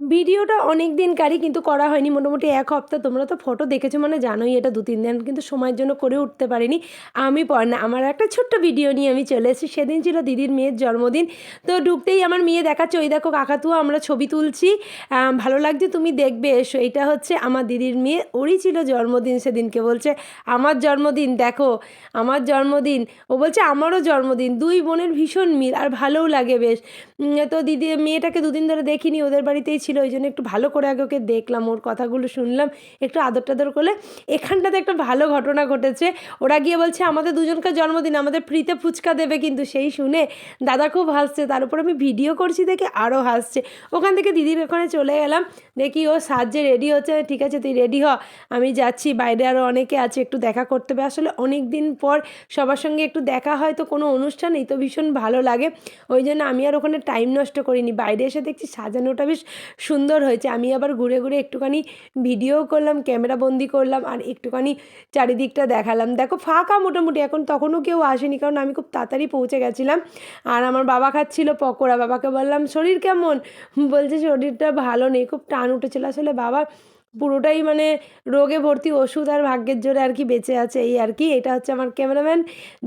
ভিডিওটা অনেক দিনকারই কিন্তু করা হয়নি। মোটামুটি এক হপ্তাহ তোমরা তো ফটো দেখেছ মানে জানোই এটা দু তিন দিন কিন্তু সময়ের জন্য করে উঠতে পারিনি। আমি পর না আমার একটা ছোট্ট ভিডিও নিয়ে আমি চলে এসেছি। সেদিন ছিল দিদির মেয়ের জন্মদিন। তো ঢুকতেই আমার মেয়ে দেখাচ্ছে, ওই দেখো কাকাতুয়া, আমরা ছবি তুলছি। ভালো লাগছে, তুমি দেখবে, এসো। এটা হচ্ছে আমার দিদির মেয়ে, ওরই ছিল জন্মদিন সেদিনকে বলছে, আমার জন্মদিন, দেখো, আমার জন্মদিন। ও বলছে, আমারও জন্মদিন, দুই বোনের ভীষণ মিল, আর ভালোও লাগে বেশ। তো দিদি, মেয়েটাকে দুদিন ধরে দেখিনি, ওদের বাড়িতেই ছিল ওই জন্য একটু ভালো করে আগে ওকে দেখলাম, ওর কথাগুলো শুনলাম, একটু আদর টাদর করলে। এখানটাতে একটা ভালো ঘটনা ঘটেছে। ওরা গিয়ে বলছে, আমাদের দুজনকে জন্মদিন, আমাদের ফ্রিতে ফুচকা দেবে কিন্তু সেই শুনে দাদা খুব হাসছে। তার উপর আমি ভিডিও করছি দেখে আরও হাসছে। ওখান থেকে দিদির ওখানে চলে গেলাম। দেখি ও সাজে রেডি হচ্ছে। ঠিক আছে, তুই রেডি হ। আমি যাচ্ছি, বাইরে আরও অনেকে আছে, একটু দেখা করতে হবে। আসলে অনেক দিন পর সবার সঙ্গে একটু দেখা হয়, তো কোনো অনুষ্ঠানেই তো ভীষণ ভালো লাগে। ওই জন্য আমি আর ওখানে টাইম নষ্ট করিনি। বাইরে এসে দেখছি সাজানোটা বেশ সুন্দর হয়েছে। আমি আবার ঘুরে ঘুরে একটুখানি ভিডিও করলাম ক্যামেরা বন্দি করলাম, আর একটুখানি চারিদিকটা দেখালাম। দেখো, ফাঁকা মোটামুটি, এখন তখনও কেউ আসেনি, কারণ আমি খুব তাড়াতাড়ি পৌঁছে গেছিলাম। আর আমার বাবা খাচ্ছিল পকোড়া। বাবাকে বললাম, শরীর কেমন? বলছে, শরীরটা ভালো নেই, খুব টান উঠেছিল। আসলে বাবা পুরোটাই মানে রোগে ভর্তি ওষুধ আর ভাগ্যের জোরে আর কি বেঁচে আছে, এই আর কি। এটা হচ্ছে আমার ক্যামেরাম্যান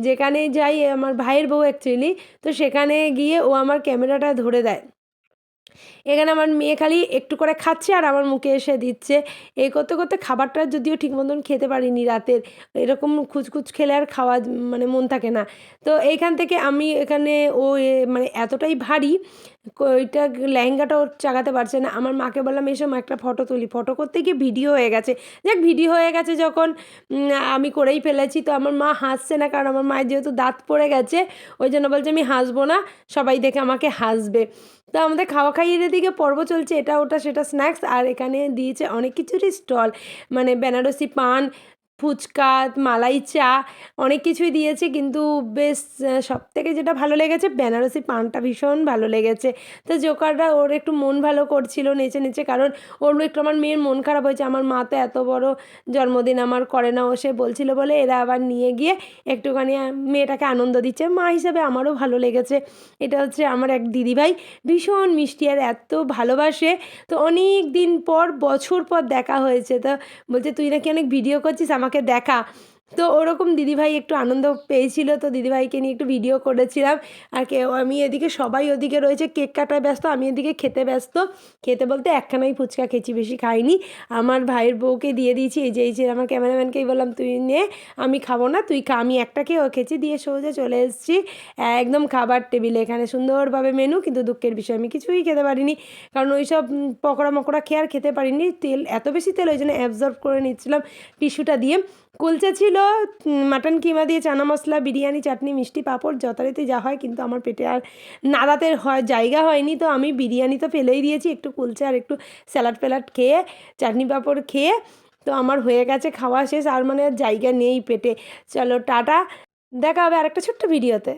যেখানেই যাই, আমার ভাইয়ের বউ অ্যাকচুয়ালি তো সেখানে গিয়ে ও আমার ক্যামেরাটা ধরে দেয়। এখানে আমার মেয়ে খালি একটু করে খাচ্ছে আর আমার মুখে এসে দিচ্ছে। এই করতে করতে খাবারটা যদিও ঠিক মতন খেতে পারিনি রাতের, এরকম খুচখুচ খেলে আর খাওয়া মানে মন থাকে না। তো এইখান থেকে আমি এখানে ও মানে এতটাই ভারী ওইটা লেহেঙ্গাটা ওর চাগাতে পারছে না। আমার মাকে বললাম, এসো মা একটা ফটো তুলি। ফটো করতে গিয়ে ভিডিও হয়ে গেছে। যাক, ভিডিও হয়ে গেছে যখন আমি করেই ফেলেছি। তো আমার মা হাসছে না, কারণ আমার মায়ের যেহেতু দাঁত পড়ে গেছে, ওই জন্য বলছে, আমি হাসবো না, সবাই দেখে আমাকে হাসবে। তো আমাদের খাওয়া খাইয়ের দিকে পর্ব চলছে, এটা, ওটা, সেটা স্ন্যাক্স আর এখানে দিয়েছে অনেক কিছুরই স্টল মানে বেনারসি পান ফুচকা, মালাই চা, অনেক কিছুই দিয়েছে। কিন্তু বেশ সব থেকে যেটা ভালো লেগেছে, বেনারসি পানটা ভীষণ ভালো লেগেছে। তো জোকাররা ওর একটু মন ভালো করছিল নেচে নেচে, কারণ ওর একটু আমার মেয়ের মন খারাপ হয়েছে। আমার মা তো এত বড় জন্মদিন আমার করে না। ও সে বলছিল বলে, এরা আবার নিয়ে গিয়ে একটুখানি মেয়েটাকে আনন্দ দিচ্ছে। মা হিসাবে আমারও ভালো লেগেছে। এটা হচ্ছে আমার এক দিদিভাই। ভীষণ মিষ্টি আর এত ভালোবাসে। তো অনেক দিন পর, বছর পর দেখা হয়েছে। তো বলছে, তুই নাকি অনেক ভিডিও করছিস? আমাকে দেখা। তো ওরকম দিদিভাই একটু আনন্দ পেয়েছিল, তো দিদিভাইকে নিয়ে একটু ভিডিও করেছিলাম। আর কে আমি এদিকে, সবাই ওদিকে রয়েছে, কেক কাটায় ব্যস্ত, আমি এদিকে খেতে ব্যস্ত। খেতে বলতে একখানাই ফুচকা খেয়েছি, বেশি খাইনি। আমার ভাইয়ের বউকে দিয়ে দিয়েছি, এই যে এই যে, আমার ক্যামেরাম্যানকেই বললাম, তুই নে, আমি খাব না, তুই খা, আমি একটা খেয়েও খেয়েছি, দিয়ে সোজা চলে এসেছি। একদম খাবার টেবিলে, এখানে সুন্দরভাবে মেনু কিন্তু দুঃখের বিষয়, আমি কিছুই খেতে পারিনি। কারণ ওই সব পকোড়া মকোড়া খেয়ে আর খেতে পারিনি। তেল, এত বেশি তেল, ওই জন্য অ্যাবজর্ব করে নিচ্ছিলাম টিস্যুটা দিয়ে। কুলচা ছিল মাটন কিমা দিয়ে চানা মশলা, বিরিয়ানি, চাটনি, মিষ্টি, পাঁপড়, যথারীতি যা হয়, কিন্তু আমার পেটে আর নাদাতে হয়, জায়গা হয়নি। তো আমি বিরিয়ানি তো ফেলেই দিয়েছি, একটু কুলচা আর একটু স্যালাড ফ্যালাড খেয়ে, চাটনি, পাঁপড় খেয়ে, তো আমার হয়ে গেছে খাওয়া শেষ, আর মানে জায়গা নেই পেটে। চলো, টাটা, দেখা হবে আরেকটা ছোট্ট ভিডিওতে।